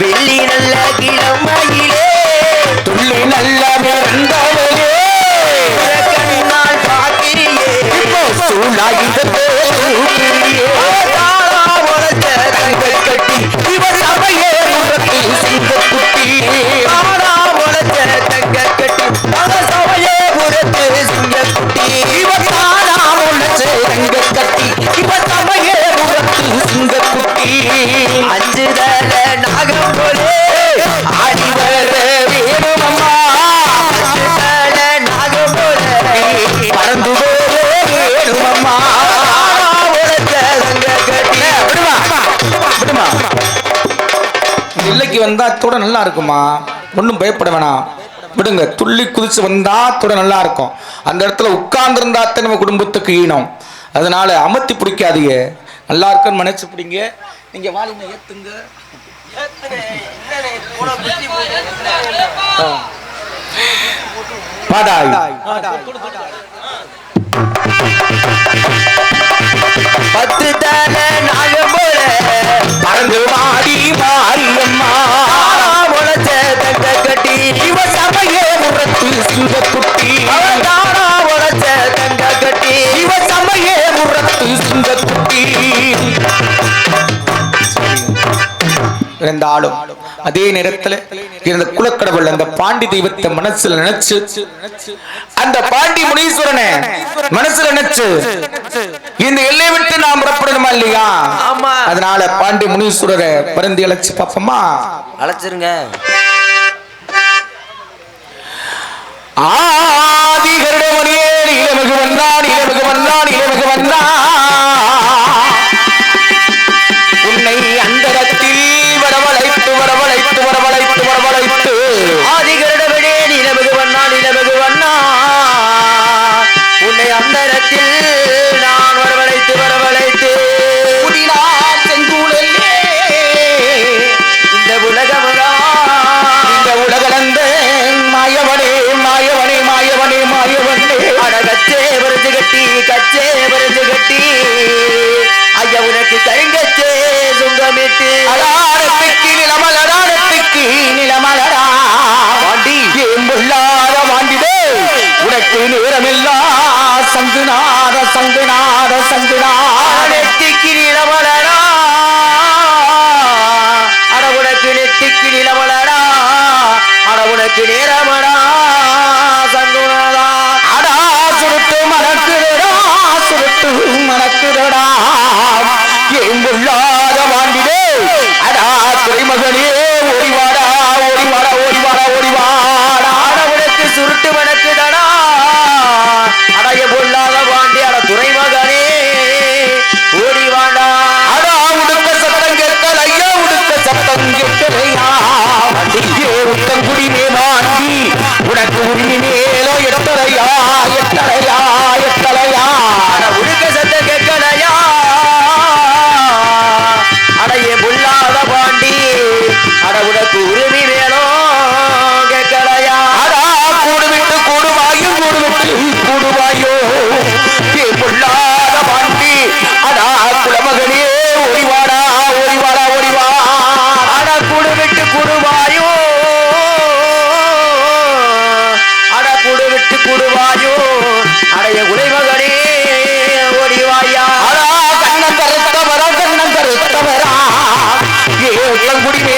வெள்ளி நல்ல கிழமையிலே துள்ளி நல்ல பிறந்தவளே கண்ணால் பாக்கியே சூழாயுத வந்தா தோட நல்லா இருக்குமா? ஒன்றும் பயப்பட வேணாம். விடுங்க துள்ளி குதிச்சு வந்தா தோட நல்லா இருக்கும். அந்த இடத்துல உட்கார்ந்துருந்தாத்தே நம்ம குடும்பத்துக்கு ஈனம். அதனால அமர்த்தி பிடிக்காதீங்க. நல்லா இருக்குன்னு நினைச்சு பிடிங்க. நீங்க வாலின ஏத்துங்க. பாடாய். பத்து தானே நாலு போல. அங்கு மாடி மாரியம்மா. முளைச்ச தங்க கட்டி. இவ சமையே முரத்து சுத குட்டி. தானா முளைச்ச தங்க கட்டி. இவ சமையே முரத்து சுத குட்டி. இருந்தாலும் அதே நேரத்துல இருந்த குலக்கடவுள் அந்த பாண்டி தெய்வத்தை மனசுல நினைச்சு அந்த பாண்டி முனீஸ்வரனை மனசுல நினைச்சு இந்த எல்லையை விட்டு நாம் புறப்படணுமா இல்லையா? அதனால பாண்டி முனீஸ்வரரை பிறந்து அழைச்சு பார்ப்போமா அழைச்சிருங்க. ஆதிகருடைய மணியே இளமகு வந்தான் இளமகு வந்தான் இளமகு வந்தான். குறி மேலோ எட்டரையா எட்டரையா எல்லாம் குடிப்பே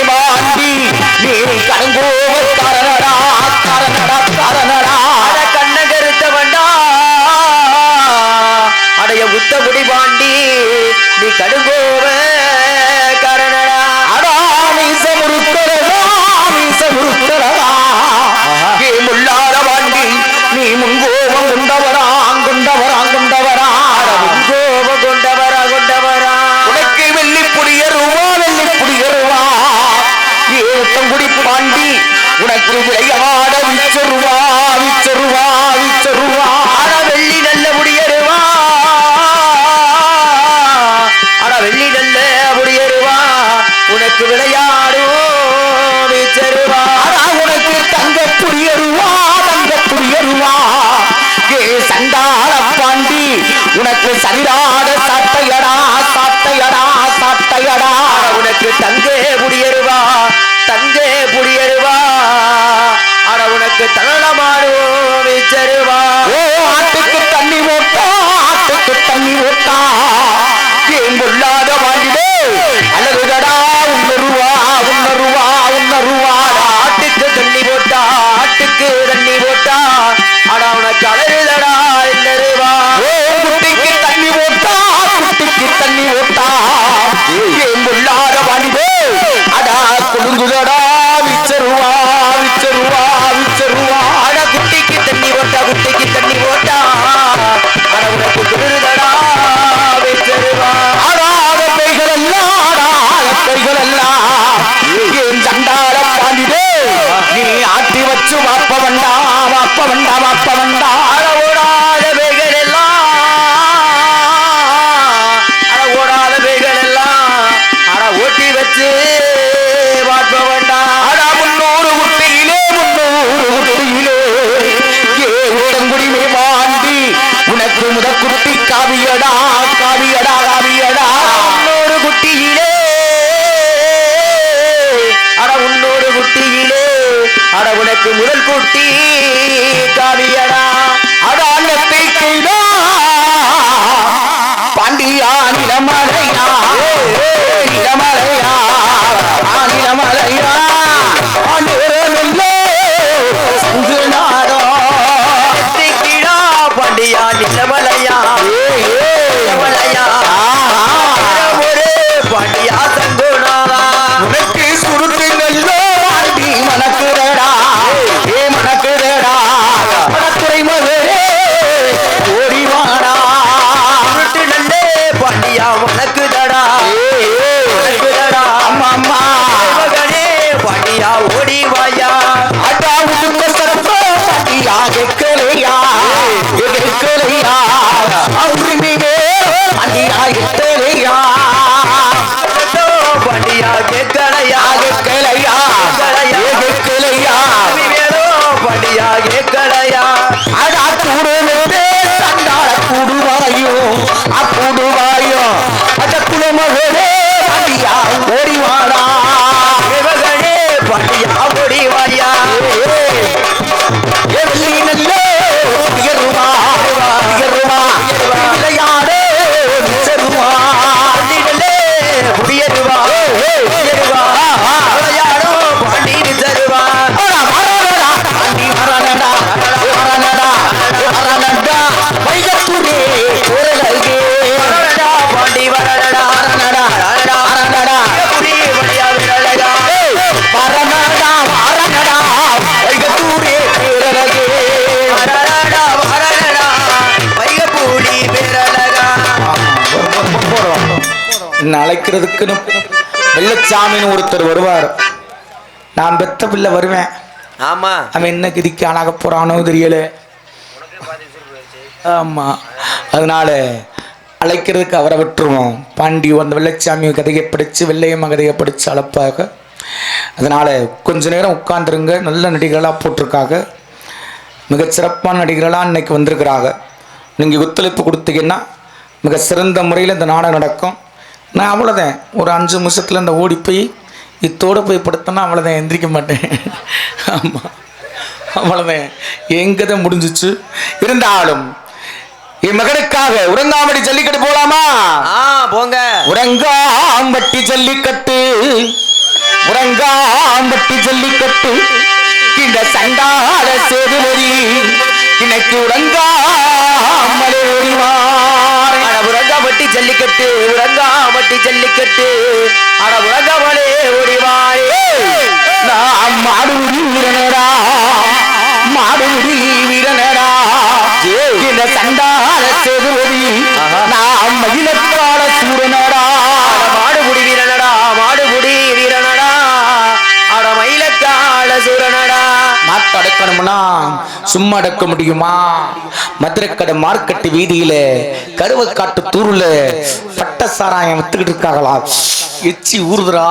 பாட்டியா அழைக்கிறதுக்குன்னு வெள்ளச்சாமின்னு ஒருத்தர் வருவார். நான் பெத்த பிள்ளை வருவேன். ஆமா. அவன் என்ன கிதிக்கு ஆளாக போறானோ தெரியல. ஆமா. அதனால அழைக்கிறதுக்கு அவரை விட்டுருவோம். பாண்டி அந்த வெள்ளச்சாமி கதையை படித்து வெள்ளையம்மா கதையை படித்து அளப்பாக அதனால கொஞ்ச நேரம் உட்காந்துருங்க நல்ல நடிகர்களாக போட்டிருக்காங்க மிக சிறப்பான நடிகர்களாக இன்னைக்கு வந்திருக்கிறாங்க நீங்கள் ஒத்துழைப்பு கொடுத்தீங்கன்னா மிக சிறந்த முறையில் இந்த நாடகம் நடக்கும். நான் அவ்வளோதான் ஒரு அஞ்சு நிமிஷத்தில் இந்த ஓடி போய் இத்தோடு போய் படுத்தேன்னா அவ்வளோதான் எந்திரிக்க மாட்டேன். ஆமாம் அவ்வளோதான் எங்கே முடிஞ்சிச்சு. இருந்தாலும் என் மகனுக்காக உறங்காமடி ஜல்லிக்கட்டு போலாமா? போங்க. உறங்காம்பட்டி ஜல்லிக்கட்டு. உறங்காம்பட்டி ஜல்லிக்கட்டு. இந்த சண்டாட சேதுபதி இன்னைக்கு உறங்காமலே ஜல்லிக்கட்டு உறங்காமட்டி ஜல்லிக்கட்டு. அட உறங்காமலே ஓடிவாரே நாம் மாடுடி வீரனடா மாடுடி வீரனடா. இந்த சண்டாட சேதுபதி நாம் மகிழக்கால சூரனடா. அடக்கணும்னா சும்மா அடக்க முடியுமா? மதுரைக்கடை மார்க்கெட்டு வீதியில கருவக்காட்டு தூருல பட்ட சாராயம் வித்துக்கிட்டு இருக்காங்களா? எச்சி ஊறுதுடா.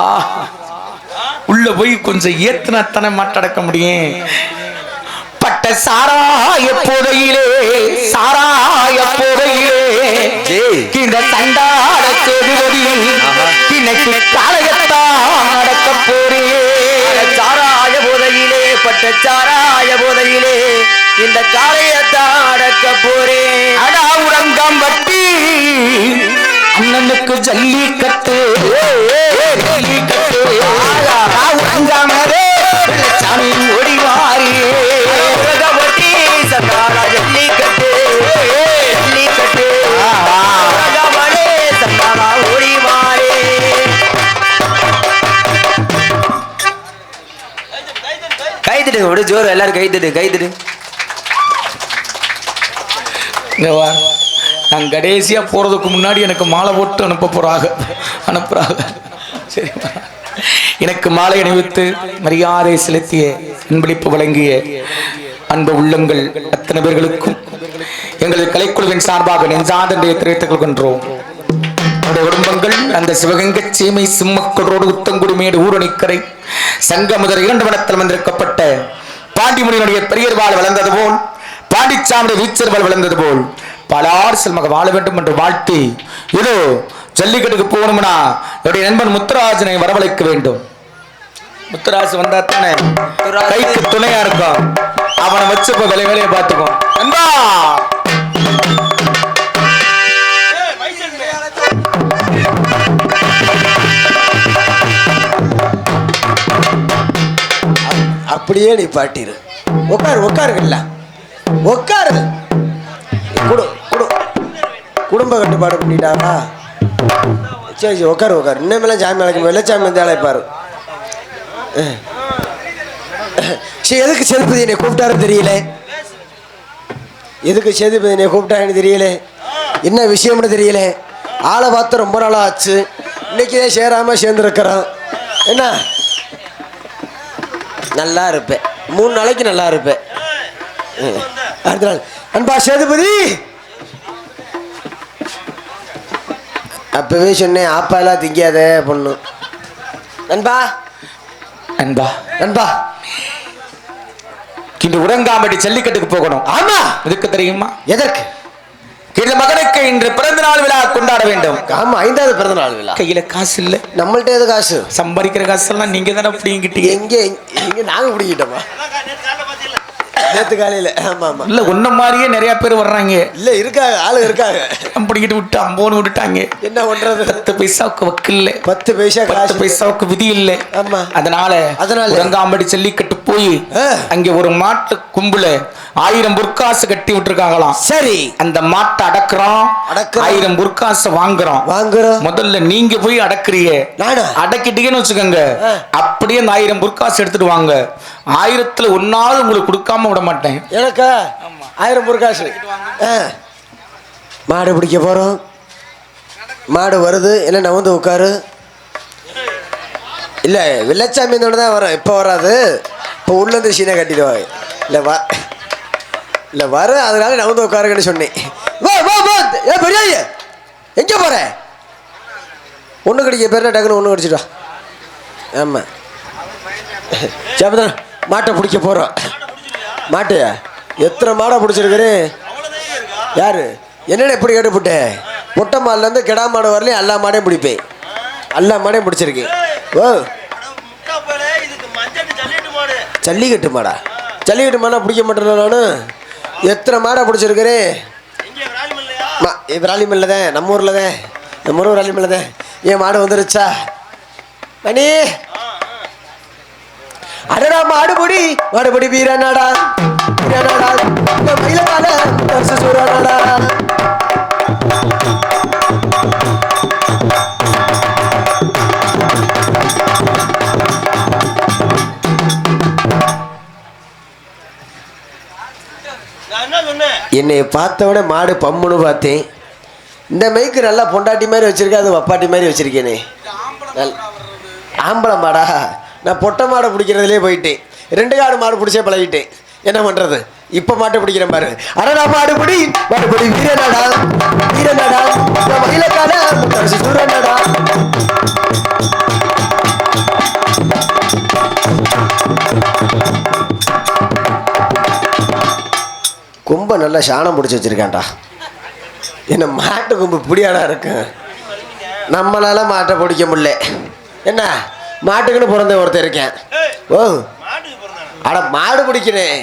உள்ள போய் கொஞ்சம் ஏத்துனா தானே மாட்டடக்க முடியும்? பட்ட சாராய போதையிலே சாராய போதையிலே இந்த சேதுபதி. இன்னைக்கு காலையத்தான் நடக்க போதையிலே போதையிலே இந்த காலையத்தான் அடக்க போறேன். அடா உறங்கம்பட்டி அண்ணனுக்கு ஜல்லிக்கட்டு. ஜல்லிக்கட்டு அடா உறங்காமலே சாமி ஓடி வாரியே சந்தாரா கைதிடு விடு ஜோர் எல்லாரும் கைதிடு கைதிடு நான் கடைசியாக போகிறதுக்கு முன்னாடி எனக்கு மாலை போட்டு அனுப்ப போகிறாங்க அனுப்புகிறாங்க சரிப்பா எனக்கு மாலை அணிவித்து மரியாதை செலுத்திய அன்பளிப்பு வழங்கிய அன்பு உள்ளங்கள் அத்தனை பேர்களுக்கும் எங்களது கலைக்குழுவின் சார்பாக நெஞ்சாதன்றைய தெரிவித்துக் கொள்கின்றோம். குடும்பங்கள் அந்த சிவகங்கை சீமை சிம்மக்களோடு உத்தங்குடிமேடு ஊரணிக்கரை சங்க முதல் இரண்டு வனத்தில் வந்திருக்கப்பட்ட பாண்டிமுனியினுடைய பெரியர்வாள் வளர்ந்தது போல் பாண்டிச்சாமி வீச்சர்வாள் வளர்ந்தது போல் பலார் செல்மக வாழ வேண்டும் என்று வாழ்த்தி இதோ ஜல்லிக்கட்டுக்கு போகணும்னா என்னுடைய நண்பன் முத்துராஜனை வரவழைக்க வேண்டும். முத்துராசு வந்தா தானே. கைக்கு துணையா இருக்கும் அவனை வச்சு இப்ப விலை வேலையை பார்த்துக்கோ நண்பா! அப்படியே நீ பாட்டிரு. உட்காரு உட்காருங்கல்ல உட்காரு குடு குடு. குடும்ப கட்டுப்பாடு பண்ணிட்டாரா சரி சரி உட்காரு உட்காரு இன்னமெல்லாம் சாமி அழைக்கும் வெள்ளச்சாமி வந்து அழைப்பாரு. சரி எதுக்கு செதுப்பதி என்னை கூப்பிட்டாருன்னு தெரியல? எதுக்கு சேதுபதி என்னை கூப்பிட்டாருன்னு தெரியல? என்ன விஷயம்னு தெரியல? ஆளை பார்த்து ரொம்ப நாளாக ஆச்சு இன்னைக்கு தான் சேராம சேர்ந்துருக்கிறோம் என்ன? நல்லா இருப்பேன் மூணு நாளைக்கு நல்லா இருப்பேன். அடுத்த நாள். அன்பா சேதுபதி! அப்பவே சொன்னேன் ஆப்பாலாம் திங்காத பொண்ணு. நண்பா. நண்பா. நண்பா. இன்று உறங்காம்படி ஜல்லிக்கட்டுக்கு போகணும். ஆமா. எதுக்கு தெரியுமா? எதற்கு? இந்த மகனுக்கு இன்று பிறந்த நாள் விழா கொண்டாட வேண்டும். ஆமா ஐந்தாவது பிறந்த நாள் விழா. கையில காசு இல்ல. நம்மள்ட்ட எது காசு? சம்பாதிக்கிற காசெல்லாம் நீங்க தானே பிடிங்கிட்டீங்க. எங்க? எங்க நாங்க பிடிக்கிட்டோமா நேத்து காலையில. ஆமா ஆமா. இல்ல உன்ன மாதிரியே நிறைய பேர் வர்றாங்க. இல்ல இருக்காங்க ஆளு இருக்காங்க. பிடிக்கிட்டு விட்டு அம்போன்னு விட்டுட்டாங்க. என்ன பண்றது? பத்து பைசாவுக்கு வக்கில்ல. பத்து பைசா பத்து பைசாவுக்கு விதி இல்லை. ஆமா. அதனால அதனால? உறங்காம்படி ஜல்லிக்கட்டு போய். அங்க ஒரு மாட்டு கும்புல ஆயிரம் பொற்காசு கட்டி விட்டுருக்காங்களாம். சரி. அந்த மாட்டை அடக்குறோம். ஆயிரம் பொற்காசு வாங்குறோம் வாங்குறோம். முதல்ல நீங்க போய் அடக்குறீங்க? அடக்கிட்டீங்கன்னு வச்சுக்கோங்க. அப்படியே அந்த ஆயிரம் பொற்காசு எடுத்துட்டு வாங்க. ஆயிரத்துல ஒன்னாவது உங்களுக்கு கொடுக்காம விட மாட்டேன். எனக்கா? ஆயிரம் பொருக்காசு ஆ. மாடு பிடிக்க போகிறோம் மாடு வருது. என்ன நவந்து உட்காரு. இல்லை வெள்ளச்சாமி தான் வரும் இப்போ வராது. இப்போ உள்ளேருந்து சீனை கட்டிடுவாங்க இல்லை வா. இல்லை வர அதனால நவந்து உட்காருங்கன்னு சொன்னேன். வா வா வா. ஏ பெரிய எங்கே போகிற ஒன்று கடிக்க பேர் டக்குன்னு ஒன்று கடிச்சிட்டு ஆமாம் சாப்பிதான் மாட்டை பிடிக்க போகிறோம் மாட்டையா எத்தனை மாடை பிடிச்சிருக்கிறேன் யார்? என்னென்ன எப்படி கேட்டுப்பட்டேன் முட்டை மாடுலேருந்து கிடா மாடு வரலையும் எல்லா மாடையும் பிடிப்பேன். எல்லா மாடையும் பிடிச்சிருக்கேன் ஓ. ஜல்லிக்கட்டு மாடா. ஜல்லிக்கட்டு மாடா பிடிக்க மாட்டேன் நான். எத்தனை மாடை பிடிச்சிருக்கிறேன் மா தான் நம்ம ஊரில் தான். நம்ம ஊர் ராலிமல்ல தான். ஏன் மாடு வந்துருச்சா? மணி அடடா மாடுபுடி. மாடுபுடி வீரனாடா. வீரனாடா. இந்த மயிலக்கால வருஷ சூரனாடா. என்னை பார்த்தவொடனே மாடு பம்முன்னு பார்த்தேன். இந்த மைக்கு நல்லா பொண்டாட்டி மாதிரி வச்சிருக்கேன் அது வப்பாட்டி மாதிரி வச்சிருக்கேனே. ஆம்பளை மாடா. நான் பொட்டை மாடை பிடிக்கிறதுலே போயிட்டேன். ரெண்டு காடு மாடு பிடிச்சே பழகிட்டேன். என்ன பண்ணுறது இப்போ மாட்டை பிடிக்கிறேன் பாரு. அரடா மாடு பிடி மாடு பிடி வீரனாடா. வீரனாடா. இந்த கும்ப நல்லா சாணம் பிடிச்சி வச்சிருக்கான்டா. என்ன மாட்டு கொம்பு பிடியாடா இருக்கு? நம்மளால மாட்டை பிடிக்க முடியல. என்ன? மாட்டுக்குன்னு பிறந்த ஒருத்தன் இருக்கேன். ஓ. அட மாடு பிடிக்கிறேன்.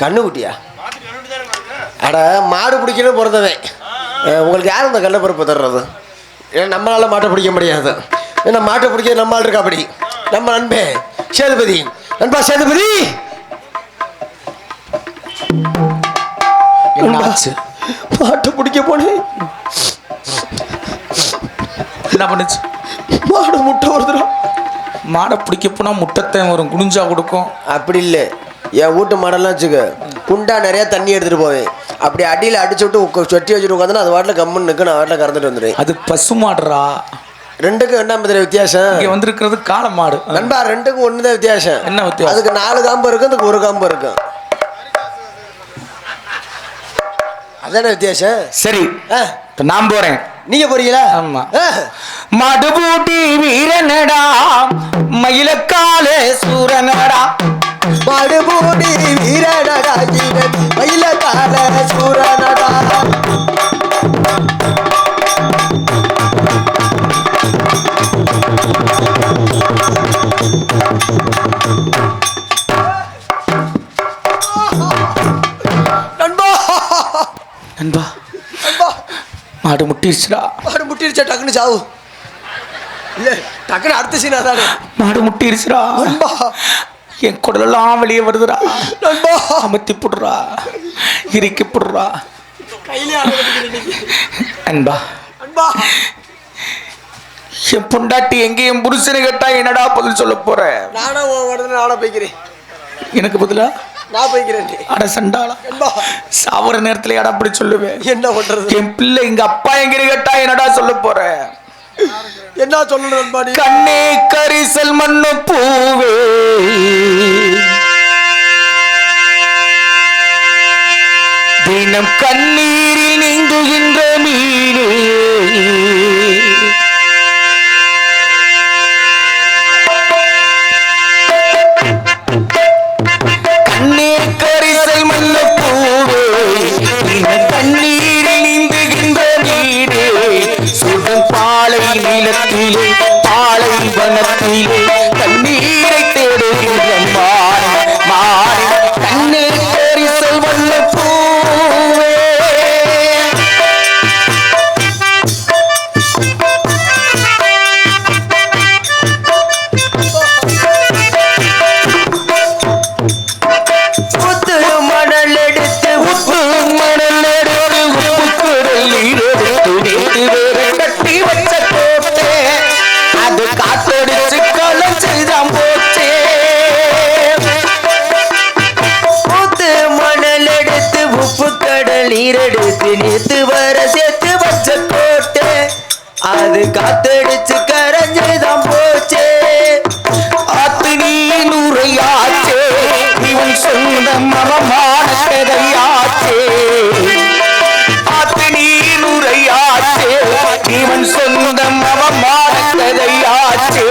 கண்ணுக்குட்டியா? அட மாடு பிடிக்கணும் பிறந்தவன். அஹ், உங்களுக்கு யார் இந்த கள்ளப்பருப்பு தர்றது? ஏன்னா நம்மளால மாட்டை பிடிக்க முடியாது. ஏன்னா மாட்டை பிடிக்க நம்ம ஆள் இருக்கா அப்படி? நம்ம நண்பே சேதுபதி. நண்பா சேதுபதி! என்னாச்சு மாட்டை பிடிக்க போனேன். என்ன பண்ணுச்சு? மாடு முட்டை வருதுடா. மாடை பிடிக்க போனா முட்டத்தை வரும் குனிஞ்சா கொடுக்கும். அப்படி இல்லை. என் வீட்டு மாடெல்லாம் வச்சுக்க. குண்டா நிறைய தண்ணி எடுத்துட்டு போவேன். அப்படி அடியில் அடிச்சு விட்டு உக்க- சொட்டி வச்சுட்டு உட்காந்து அது வாட்டில் கம்முன்னு நிற்கும் நான் வாட்டில் கறந்துட்டு வந்துடுவேன். அது பசு மாடுறா. ரெண்டுக்கும் என்ன மாதிரி வித்தியாசம்? இங்க வந்திருக்கிறது காளை மாடு. நண்பா ரெண்டுக்கும் ஒன்று தான் வித்தியாசம். என்ன வித்தியாசம்? அதுக்கு நாலு காம்பு இருக்கும் அதுக்கு ஒரு காம்பு இருக்கும். அதானே வித்தியாசம்? சரி ஆ, இப்ப நான் போறேன். நீங்க போறீங்களா? ஆமா. மடுபூட்டி வீரனடா மயிலக்காலே சூரனடா. மடுபூட்டி வீரனடா ஜீவன் மயிலக்காலே சூரனடா. நண்பா. நண்பா. மாடு முட்டிருச்சுடா. மாடு முட்டிருச்சா டக்குன்னு சாவு. இல்ல டக்குன்னு அடுத்த சீனா தானே மாடு முட்டிருச்சுடா. நண்பா. என் குடலெல்லாம் வெளியே வருதுடா. நண்பா. அமர்த்தி புடுறா. இறுக்கி புடுறா. கையிலே அன்பா நண்பா. என் பொண்டாட்டி எங்க என் புருஷனை கேட்டா என்னடா பதில் சொல்ல போற? நானா உன் உடனே நானா போய்க்கிறேன். எனக்கு பதிலா? நான் போய்க்கிறேன் அட சண்டாளா. நண்பா சாவர நேரத்துல ஏடா அப்படி சொல்லுவேன் என்ன பண்றது? என் பிள்ளை எங்க அப்பா எங்க கேட்டா என்னடா சொல்ல போற? என்ன சொல்லணும் நண்பா நீ கண்ணே கரிசல் மண்ணு பூவே. தினம் கண்ணீரில் நீந்துகின்ற சொந்த மரமான கதையாச்சே ஆத்து நீ நூறையாச்சே இவன் சொந்த மரமான கதையாச்சே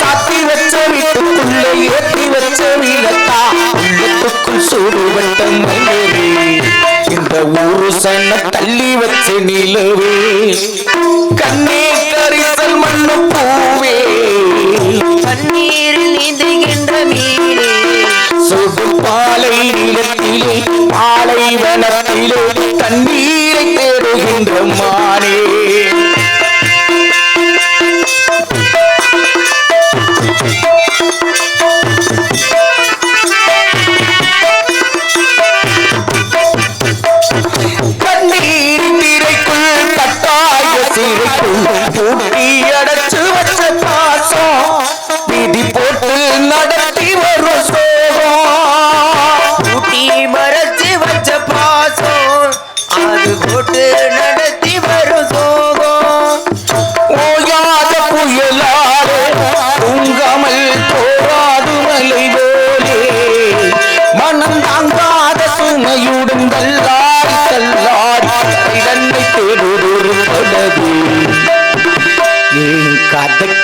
சாத்தி வச்ச வீட்டுக்குள்ளே ஏற்றி வச்ச வீலத்தா உள்ளத்துக்குள் சூடுவட்டம் மலரே இந்த ஊரு சன்ன தள்ளி வச்ச நிலவே. கண்ணே பாலை தண்ணீரை தேடுகின்ற மானே.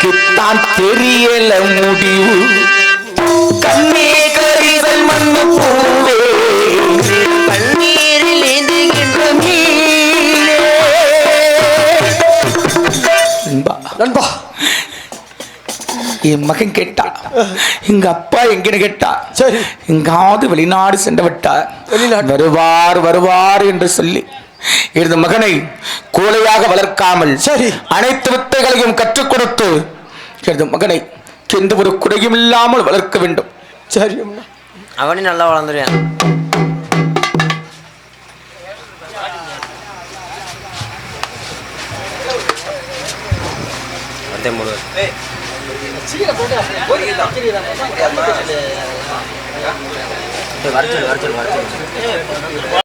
கதைக்குத்தான் தெரியல முடிவு. கண்ணே கரிசல் மண்ணு பூவே. மீனே. அன்பா நண்பா. என் மகன் கேட்டா. எங்க அப்பா எங்கன்னு கேட்டா. சரி. எங்காவது வெளிநாடு சென்று விட்டார் வெளிநாடு. வருவார் வருவார் என்று சொல்லி. எனது மகனை கோழையாக வளர்க்காமல் சரி. அனைத்து வித்தைகளையும் கற்றுக் கொடுத்து எனது மகனை எந்த ஒரு குறையும் இல்லாமல் வளர்க்க வேண்டும். சரி. அவனே நல்லா வளர்ந்துருவான். வர சொல்லு வர சொல்லு வர சொல்லு